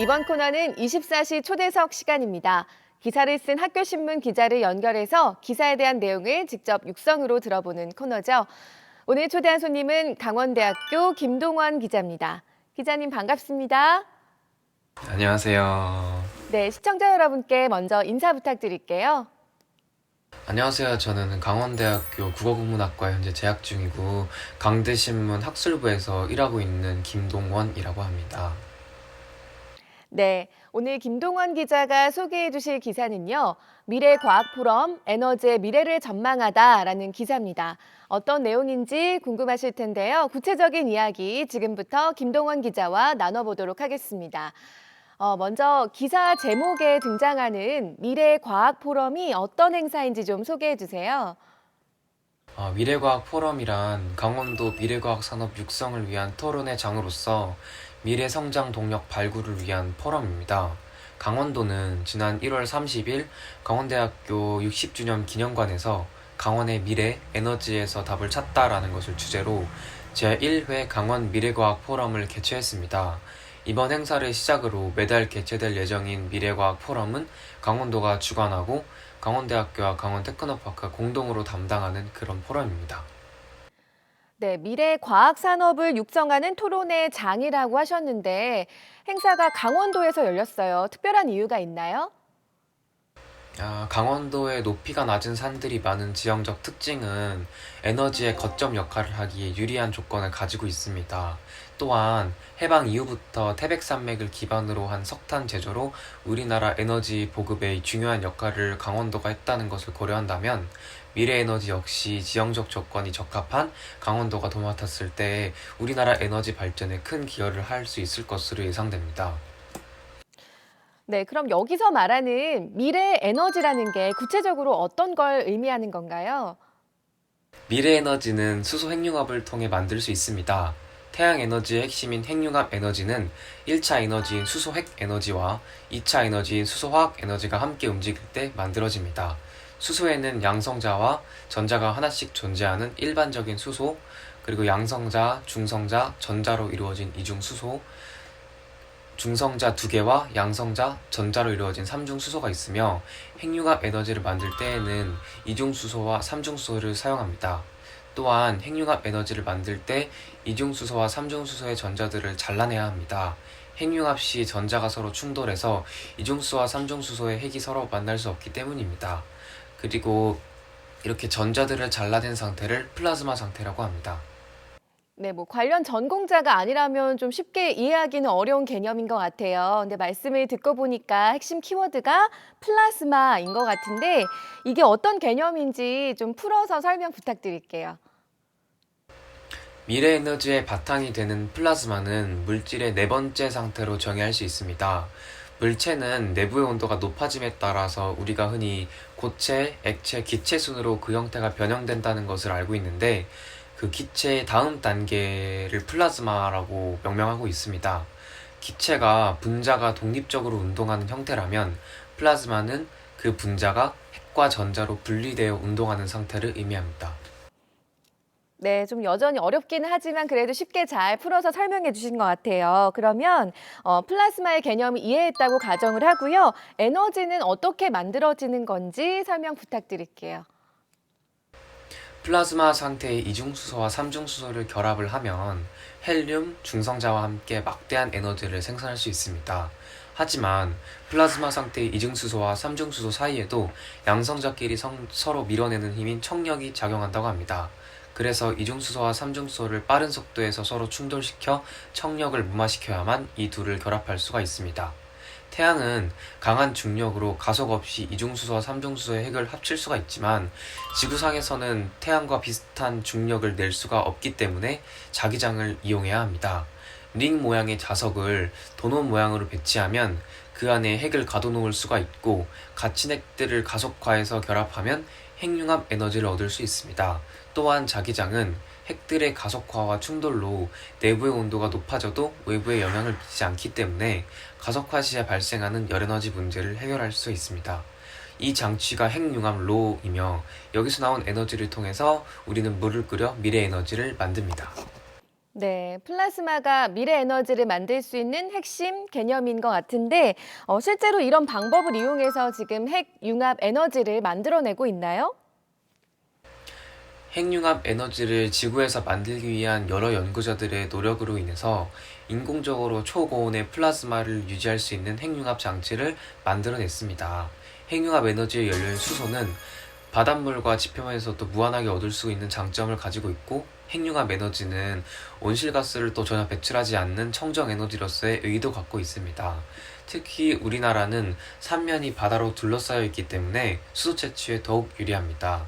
이번 코너는 24시 초대석 시간입니다. 기사를 쓴 학교신문 기자를 연결해서 기사에 대한 내용을 직접 육성으로 들어보는 코너죠. 오늘 초대한 손님은 강원대학교 김동원 기자입니다. 기자님 반갑습니다. 안녕하세요. 네, 시청자 여러분께 먼저 인사 부탁드릴게요. 안녕하세요. 저는 강원대학교 국어국문학과에 현재 재학 중이고 강대신문 학술부에서 일하고 있는 김동원이라고 합니다. 네, 오늘 김동원 기자가 소개해 주실 기사는요. 미래 과학 포럼 에너지의 미래를 전망하다라는 기사입니다. 어떤 내용인지 궁금하실 텐데요. 구체적인 이야기 지금부터 김동원 기자와 나눠보도록 하겠습니다. 어, 먼저 기사 제목에 등장하는 미래 과학 포럼이 어떤 행사인지 좀 소개해 주세요. 아, 미래과학 포럼이란 강원도 미래과학 산업 육성을 위한 토론의 장으로서 미래 성장 동력 발굴을 위한 포럼입니다. 강원도는 지난 1월 30일 강원대학교 60주년 기념관에서 강원의 미래 에너지에서 답을 찾다라는 것을 주제로 제1회 강원 미래과학 포럼을 개최했습니다. 이번 행사를 시작으로 매달 개최될 예정인 미래과학 포럼은 강원도가 주관하고 강원대학교와 강원테크노파크가 공동으로 담당하는 그런 포럼입니다. 네, 미래 과학 산업을 육성하는 토론의 장이라고 하셨는데 행사가 강원도에서 열렸어요. 특별한 이유가 있나요? 아, 강원도의 높이가 낮은 산들이 많은 지형적 특징은 에너지의 거점 역할을 하기에 유리한 조건을 가지고 있습니다. 또한 해방 이후부터 태백산맥을 기반으로 한 석탄 제조로 우리나라 에너지 보급에 중요한 역할을 강원도가 했다는 것을 고려한다면 미래 에너지 역시 지형적 조건이 적합한 강원도가 도맡았을 때 우리나라 에너지 발전에 큰 기여를 할 수 있을 것으로 예상됩니다. 네, 그럼 여기서 말하는 미래 에너지라는 게 구체적으로 어떤 걸 의미하는 건가요? 미래 에너지는 수소 핵융합을 통해 만들 수 있습니다. 태양 에너지의 핵심인 핵융합 에너지는 1차 에너지인 수소 핵 에너지와 2차 에너지인 수소 화학 에너지가 함께 움직일 때 만들어집니다. 수소에는 양성자와 전자가 하나씩 존재하는 일반적인 수소, 그리고 양성자, 중성자, 전자로 이루어진 이중 수소, 중성자 두 개와 양성자, 전자로 이루어진 삼중 수소가 있으며 핵융합 에너지를 만들 때에는 이중 수소와 삼중 수소를 사용합니다. 또한 핵융합 에너지를 만들 때 이중 수소와 삼중 수소의 전자들을 잘라내야 합니다. 핵융합 시 전자가 서로 충돌해서 이중 수소와 삼중 수소의 핵이 서로 만날 수 없기 때문입니다. 그리고 이렇게 전자들을 잘라낸 상태를 플라즈마 상태라고 합니다. 네, 뭐 관련 전공자가 아니라면 좀 쉽게 이해하기는 어려운 개념인 것 같아요. 근데 말씀을 듣고 보니까 핵심 키워드가 플라스마인 것 같은데 이게 어떤 개념인지 좀 풀어서 설명 부탁드릴게요. 미래 에너지의 바탕이 되는 플라즈마는 물질의 네 번째 상태로 정의할 수 있습니다. 물체는 내부의 온도가 높아짐에 따라서 우리가 흔히 고체, 액체, 기체 순으로 그 형태가 변형된다는 것을 알고 있는데 그 기체의 다음 단계를 플라즈마라고 명명하고 있습니다. 기체가 분자가 독립적으로 운동하는 형태라면 플라즈마는 그 분자가 핵과 전자로 분리되어 운동하는 상태를 의미합니다. 네, 좀 여전히 어렵기는 하지만 그래도 쉽게 잘 풀어서 설명해 주신 것 같아요. 그러면 어, 플라스마의 개념을 이해했다고 가정을 하고요. 에너지는 어떻게 만들어지는 건지 설명 부탁드릴게요. 플라즈마 상태의 이중수소와 삼중수소를 결합을 하면 헬륨, 중성자와 함께 막대한 에너지를 생산할 수 있습니다. 하지만 플라즈마 상태의 이중수소와 삼중수소 사이에도 양성자끼리 성- 서로 밀어내는 힘인 청력이 작용한다고 합니다. 그래서 이중수소와 삼중수소를 빠른 속도에서 서로 충돌시켜 청력을 무마시켜야만 이 둘을 결합할 수가 있습니다. 태양은 강한 중력으로 가속 없이 이중수소와 삼중수소의 핵을 합칠 수가 있지만 지구상에서는 태양과 비슷한 중력을 낼 수가 없기 때문에 자기장을 이용해야 합니다. 링 모양의 자석을 도넛 모양으로 배치하면 그 안에 핵을 가둬놓을 수가 있고 갇힌 핵들을 가속화해서 결합하면 핵융합 에너지를 얻을 수 있습니다. 또한 자기장은 핵들의 가속화와 충돌로 내부의 온도가 높아져도 외부에 영향을 미치지 않기 때문에 가속화 시에 발생하는 열에너지 문제를 해결할 수 있습니다. 이 장치가 핵융합 로이며 여기서 나온 에너지를 통해서 우리는 물을 끓여 미래 에너지를 만듭니다. 네, 플라즈마가 미래 에너지를 만들 수 있는 핵심 개념인 것 같은데, 어, 실제로 이런 방법을 이용해서 지금 핵 융합 에너지를 만들어내고 있나요? 핵융합 에너지를 지구에서 만들기 위한 여러 연구자들의 노력으로 인해서 인공적으로 초고온의 플라즈마를 유지할 수 있는 핵융합 장치를 만들어냈습니다. 핵융합 에너지의 연료인 수소는 바닷물과 지표면에서도 무한하게 얻을 수 있는 장점을 가지고 있고 핵융합 에너지는 온실가스를 또 전혀 배출하지 않는 청정 에너지로서의 의의도 갖고 있습니다. 특히 우리나라는 삼면이 바다로 둘러싸여 있기 때문에 수소 채취에 더욱 유리합니다.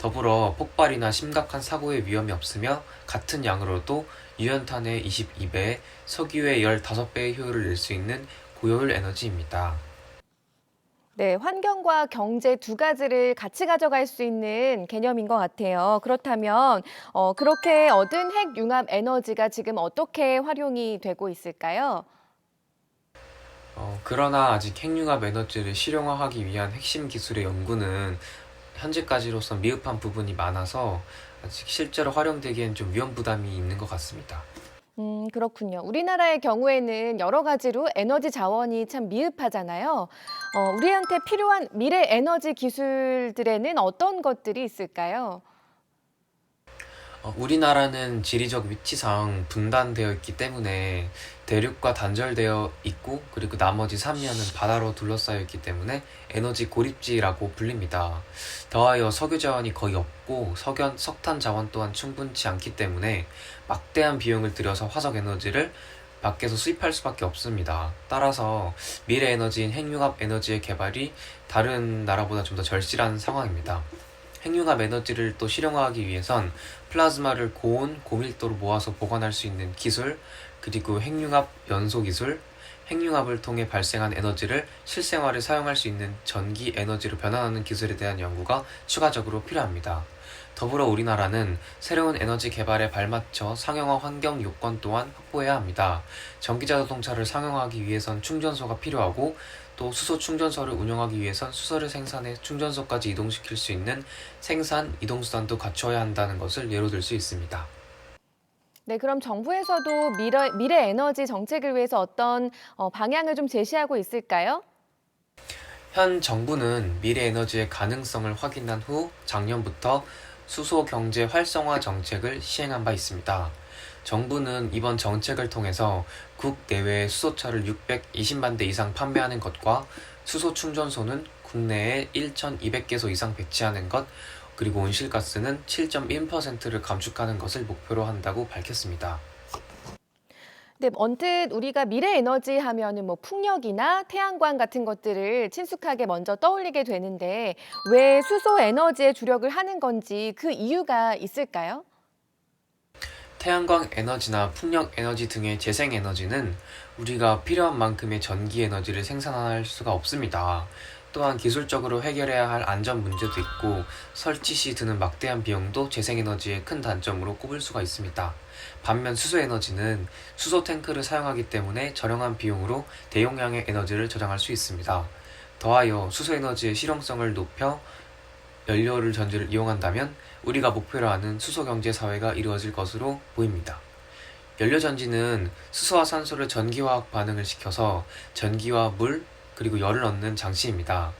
더불어 폭발이나 심각한 사고의 위험이 없으며 같은 양으로도 유연탄의 22배, 석유의 15배의 효율을 낼 수 있는 고효율 에너지입니다. 네, 환경과 경제 두 가지를 같이 가져갈 수 있는 개념인 것 같아요. 그렇다면, 어, 그렇게 얻은 핵 융합 에너지가 지금 어떻게 활용이 되고 있을까요? 어, 그러나 아직 핵융합 에너지를 실용화하기 위한 핵심 기술의 연구는 현재까지로서 미흡한 부분이 많아서 아직 실제로 활용되기엔 좀 위험 부담이 있는 것 같습니다. 음, 그렇군요. 우리나라의 경우에는 여러 가지로 에너지 자원이 참 미흡하잖아요. 어, 우리한테 필요한 미래 에너지 기술들에는 어떤 것들이 있을까요? 어, 우리나라는 지리적 위치상 분단되어 있기 때문에 대륙과 단절되어 있고 그리고 나머지 삼면은 바다로 둘러싸여 있기 때문에 에너지 고립지라고 불립니다. 더하여 석유 자원이 거의 없고 석연, 석탄 자원 또한 충분치 않기 때문에 막대한 비용을 들여서 화석 에너지를 밖에서 수입할 수밖에 없습니다. 따라서 미래 에너지인 핵융합 에너지의 개발이 다른 나라보다 좀 더 절실한 상황입니다. 핵융합 에너지를 또 실용화하기 위해선 플라즈마를 고온, 고밀도로 모아서 보관할 수 있는 기술, 그리고 핵융합 연소 기술, 핵융합을 통해 발생한 에너지를 실생활에 사용할 수 있는 전기 에너지로 변환하는 기술에 대한 연구가 추가적으로 필요합니다. 더불어 우리나라는 새로운 에너지 개발에 발맞춰 상용화 환경 요건 또한 확보해야 합니다. 전기자동차를 상용화하기 위해선 충전소가 필요하고 또 수소 충전소를 운영하기 위해선 수소를 생산해 충전소까지 이동시킬 수 있는 생산, 이동수단도 갖춰야 한다는 것을 예로 들 수 있습니다. 네, 그럼 정부에서도 미래, 미래 에너지 정책을 위해서 어떤 어, 방향을 좀 제시하고 있을까요? 현 정부는 미래 에너지의 가능성을 확인한 후 작년부터 수소 경제 활성화 정책을 시행한 바 있습니다. 정부는 이번 정책을 통해서 국내외 수소차를 620만 대 이상 판매하는 것과 수소 충전소는 국내에 1,200개소 이상 배치하는 것, 그리고 온실가스는 7.1%를 감축하는 것을 목표로 한다고 밝혔습니다. 네, 언뜻 우리가 미래 에너지 하면은 뭐 풍력이나 태양광 같은 것들을 친숙하게 먼저 떠올리게 되는데 왜 수소 에너지에 주력을 하는 건지 그 이유가 있을까요? 태양광 에너지나 풍력 에너지 등의 재생 에너지는 우리가 필요한 만큼의 전기 에너지를 생산할 수가 없습니다. 또한 기술적으로 해결해야 할 안전 문제도 있고 설치 시 드는 막대한 비용도 재생 에너지의 큰 단점으로 꼽을 수가 있습니다. 반면 수소 에너지는 수소 탱크를 사용하기 때문에 저렴한 비용으로 대용량의 에너지를 저장할 수 있습니다. 더하여 수소 에너지의 실용성을 높여 연료를 전지를 이용한다면 우리가 목표로 하는 수소 경제 사회가 이루어질 것으로 보입니다. 연료 전지는 수소와 산소를 전기화학 반응을 시켜서 전기와 물 그리고 열을 얻는 장치입니다.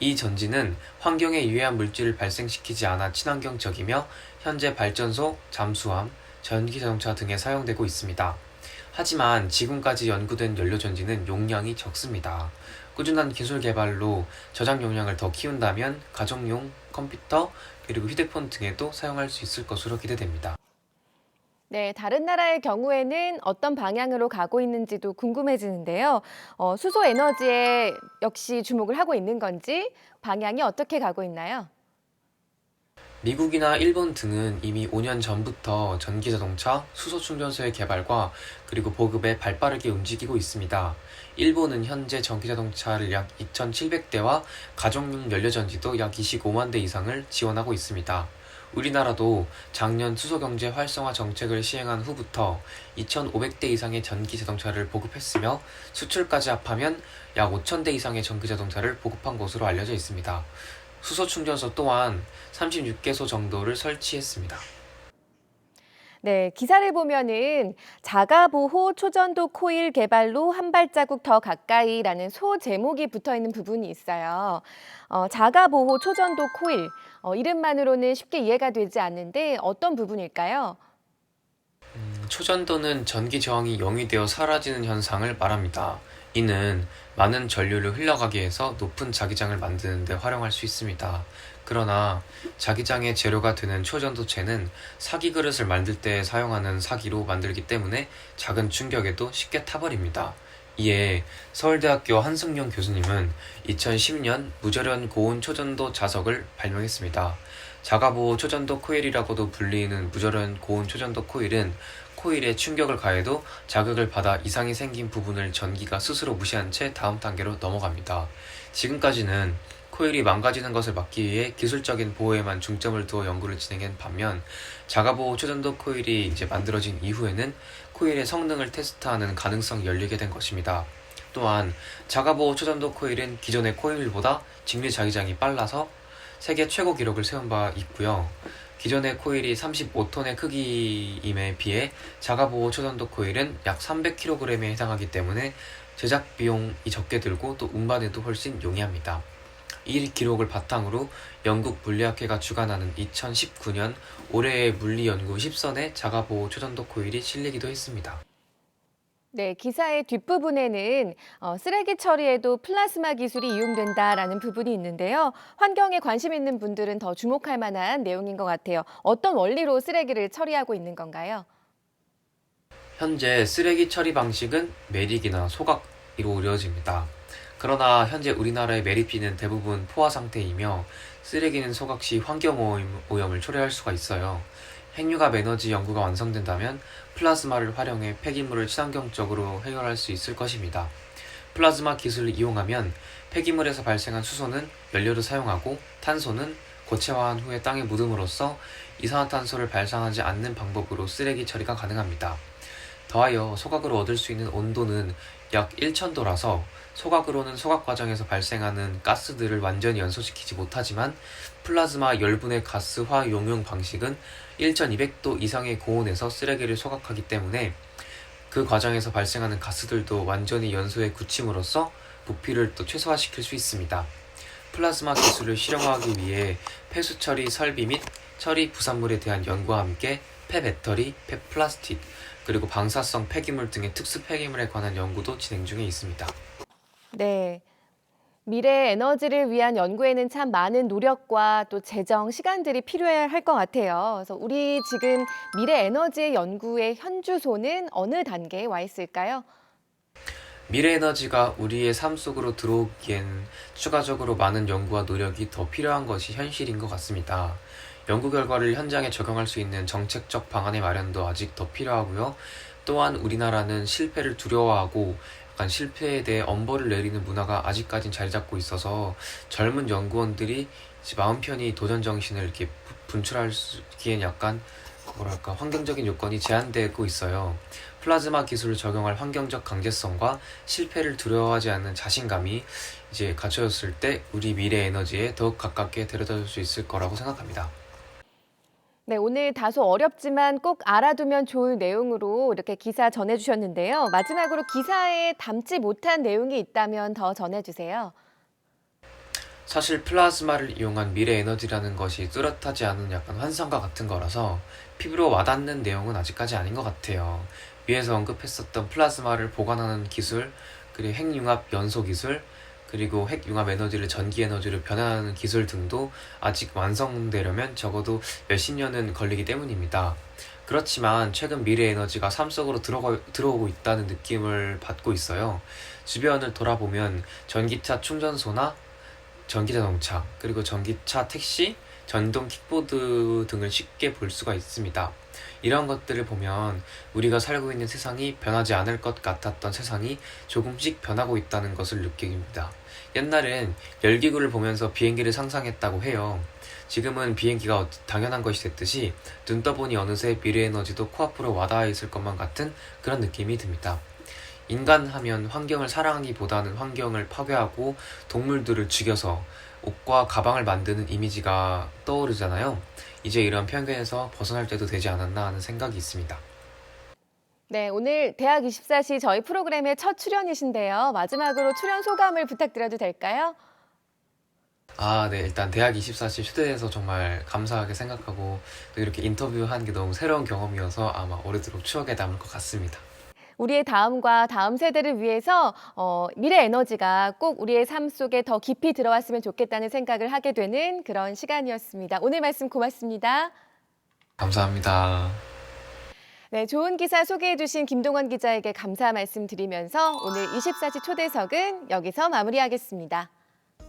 이 전지는 환경에 유해한 물질을 발생시키지 않아 친환경적이며 현재 발전소, 잠수함, 전기 자동차 등에 사용되고 있습니다. 하지만 지금까지 연구된 연료 전지는 용량이 적습니다. 꾸준한 기술 개발로 저장 용량을 더 키운다면 가정용 컴퓨터 그리고 휴대폰 등에도 사용할 수 있을 것으로 기대됩니다. 네, 다른 나라의 경우에는 어떤 방향으로 가고 있는지도 궁금해지는데요. 어, 수소 에너지에 역시 주목을 하고 있는 건지 방향이 어떻게 가고 있나요? 미국이나 일본 등은 이미 5년 전부터 전기 자동차, 수소 충전소의 개발과 그리고 보급에 발빠르게 움직이고 있습니다. 일본은 현재 전기자동차를 약 2,700대와 가정용 연료전지도 약 25만 대 이상을 지원하고 있습니다. 우리나라도 작년 수소경제 활성화 정책을 시행한 후부터 2,500대 이상의 전기 자동차를 보급했으며 수출까지 합하면 약 5,000대 이상의 전기 자동차를 보급한 것으로 알려져 있습니다. 수소 충전소 또한 36개소 정도를 설치했습니다. 네, 기사를 보면은 자가보호 초전도 코일 개발로 한 발자국 더 가까이라는 소 제목이 붙어 있는 부분이 있어요. 어, 자가보호 초전도 코일, 어, 이름만으로는 쉽게 이해가 되지 않는데 어떤 부분일까요? 초전도는 전기 저항이 0이 되어 사라지는 현상을 말합니다. 이는 많은 전류를 흘러가게 해서 높은 자기장을 만드는 데 활용할 수 있습니다. 그러나 자기장의 재료가 되는 초전도체는 사기 그릇을 만들 때 사용하는 사기로 만들기 때문에 작은 충격에도 쉽게 타버립니다. 이에 서울대학교 한승용 교수님은 2010년 무절연 고온 초전도 자석을 발명했습니다. 자가보호 초전도 코일이라고도 불리는 무절연 고온 초전도 코일은 코일에 충격을 가해도 자극을 받아 이상이 생긴 부분을 전기가 스스로 무시한 채 다음 단계로 넘어갑니다. 지금까지는 코일이 망가지는 것을 막기 위해 기술적인 보호에만 중점을 두어 연구를 진행한 반면 자가보호 초전도 코일이 이제 만들어진 이후에는 코일의 성능을 테스트하는 가능성이 열리게 된 것입니다. 또한 자가보호 초전도 코일은 기존의 코일보다 직류 자기장이 빨라서 세계 최고 기록을 세운 바 있고요. 기존의 코일이 35톤의 크기임에 비해 자가보호 초전도 코일은 약 300kg에 해당하기 때문에 제작 비용이 적게 들고 또 운반에도 훨씬 용이합니다. 이 기록을 바탕으로 영국 물리학회가 주관하는 2019년 올해의 물리연구 10선에 자가보호 초전도 코일이 실리기도 했습니다. 네, 기사의 뒷부분에는 어, 쓰레기 처리에도 플라스마 기술이 이용된다라는 부분이 있는데요. 환경에 관심 있는 분들은 더 주목할 만한 내용인 것 같아요. 어떤 원리로 쓰레기를 처리하고 있는 건가요? 현재 쓰레기 처리 방식은 매립이나 소각으로 이루어집니다. 그러나 현재 우리나라의 매립지는 대부분 포화 상태이며 쓰레기는 소각 시 환경 오염- 오염을 초래할 수가 있어요. 핵융합 에너지 연구가 완성된다면 플라즈마를 활용해 폐기물을 친환경적으로 해결할 수 있을 것입니다. 플라즈마 기술을 이용하면 폐기물에서 발생한 수소는 연료를 사용하고 탄소는 고체화한 후에 땅에 묻음으로써 이산화탄소를 발생하지 않는 방법으로 쓰레기 처리가 가능합니다. 더하여 소각으로 얻을 수 있는 온도는 약 1000도라서 소각으로는 소각 과정에서 발생하는 가스들을 완전히 연소시키지 못하지만 플라즈마 열분의 가스화 용융 방식은 1200도 이상의 고온에서 쓰레기를 소각하기 때문에 그 과정에서 발생하는 가스들도 완전히 연소에 굳힘으로써 부피를 또 최소화시킬 수 있습니다. 플라즈마 기술을 실용화하기 위해 폐수 처리 설비 및 처리 부산물에 대한 연구와 함께 폐배터리, 폐플라스틱, 그리고 방사성 폐기물 등의 특수 폐기물에 관한 연구도 진행 중에 있습니다. 네. 미래 에너지를 위한 연구에는 참 많은 노력과 또 재정, 시간들이 필요할 것 같아요. 그래서 우리 지금 미래 에너지 연구의 현주소는 어느 단계에 와 있을까요? 미래 에너지가 우리의 삶 속으로 들어오기엔 추가적으로 많은 연구와 노력이 더 필요한 것이 현실인 것 같습니다. 연구 결과를 현장에 적용할 수 있는 정책적 방안의 마련도 아직 더 필요하고요. 또한 우리나라는 실패를 두려워하고 약간 실패에 대해 엄벌을 내리는 문화가 아직까진 자리 잡고 있어서 젊은 연구원들이 마음 편히 도전 정신을 이렇게 부- 분출하기엔 약간 뭐랄까 환경적인 요건이 제한되고 있어요. 플라즈마 기술을 적용할 환경적 강제성과 실패를 두려워하지 않는 자신감이 이제 갖춰졌을 때 우리 미래 에너지에 더욱 가깝게 데려다 줄 수 있을 거라고 생각합니다. 네, 오늘 다소 어렵지만 꼭 알아두면 좋을 내용으로 이렇게 기사 전해주셨는데요. 마지막으로 기사에 담지 못한 내용이 있다면 더 전해주세요. 사실 플라즈마를 이용한 미래 에너지라는 것이 뚜렷하지 않은 약간 환상과 같은 거라서 피부로 와닿는 내용은 아직까지 아닌 것 같아요. 위에서 언급했었던 플라즈마를 보관하는 기술, 그리고 핵융합 연소 기술, 그리고 핵융합 에너지를 전기 에너지로 변환하는 기술 등도 아직 완성되려면 적어도 몇십 년은 걸리기 때문입니다. 그렇지만 최근 미래 에너지가 삶 속으로 들어가, 들어오고 있다는 느낌을 받고 있어요. 주변을 돌아보면 전기차 충전소나 전기 자동차, 그리고 전기차 택시, 전동 킥보드 등을 쉽게 볼 수가 있습니다. 이런 것들을 보면 우리가 살고 있는 세상이 변하지 않을 것 같았던 세상이 조금씩 변하고 있다는 것을 느낍니다. 옛날엔 열기구를 보면서 비행기를 상상했다고 해요. 지금은 비행기가 어- 당연한 것이 됐듯이 눈 떠보니 어느새 미래 에너지도 코앞으로 와닿아 있을 것만 같은 그런 느낌이 듭니다. 인간 하면 환경을 사랑하기보다는 환경을 파괴하고 동물들을 죽여서 옷과 가방을 만드는 이미지가 떠오르잖아요. 이제 이런 편견에서 벗어날 때도 되지 않았나 하는 생각이 있습니다. 네, 오늘 대학 24시 저희 프로그램의 첫 출연이신데요. 마지막으로 출연 소감을 부탁드려도 될까요? 아, 네. 일단 대학 24시 초대해서 정말 감사하게 생각하고 또 이렇게 인터뷰하는 게 너무 새로운 경험이어서 아마 오래도록 추억에 남을 것 같습니다. 우리의 다음과 다음 세대를 위해서 어, 미래 에너지가 꼭 우리의 삶 속에 더 깊이 들어왔으면 좋겠다는 생각을 하게 되는 그런 시간이었습니다. 오늘 말씀 고맙습니다. 감사합니다. 네, 좋은 기사 소개해 주신 김동원 기자에게 감사 말씀 드리면서 오늘 24시 초대석은 여기서 마무리하겠습니다.